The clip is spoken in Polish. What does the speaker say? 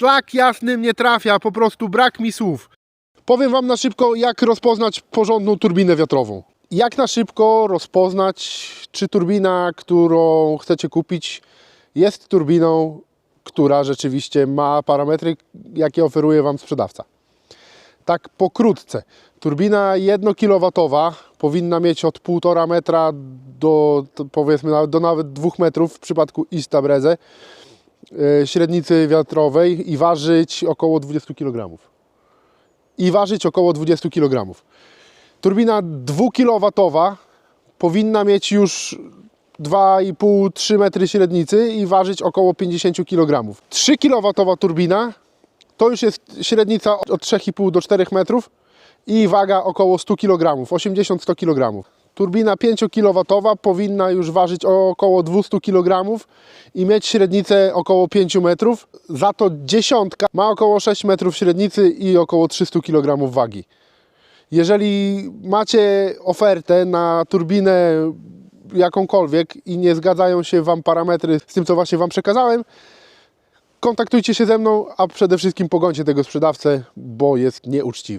szlak jasnym nie trafia, po prostu brak mi słów. Powiem Wam na szybko, jak rozpoznać porządną turbinę wiatrową. Jak na szybko rozpoznać, czy turbina, którą chcecie kupić, jest turbiną, która rzeczywiście ma parametry, jakie oferuje Wam sprzedawca. Tak pokrótce. Turbina 1 kW powinna mieć od 1,5 metra do powiedzmy do nawet 2 metrów w przypadku Ista Breze średnicy wiatrowej i ważyć około 20 kg. I ważyć około 20 kg. Turbina 2 kW powinna mieć już 2,5-3 metry średnicy i ważyć około 50 kg. 3 kW turbina to już jest średnica od 3,5 do 4 metrów i waga około 100 kg, 80-100 kg. Turbina 5 kW powinna już ważyć około 200 kg i mieć średnicę około 5 metrów. Za to dziesiątka ma około 6 metrów średnicy i około 300 kg wagi. Jeżeli macie ofertę na turbinę jakąkolwiek i nie zgadzają się Wam parametry z tym, co właśnie Wam przekazałem, kontaktujcie się ze mną, a przede wszystkim pogońcie tego sprzedawcę, bo jest nieuczciwy.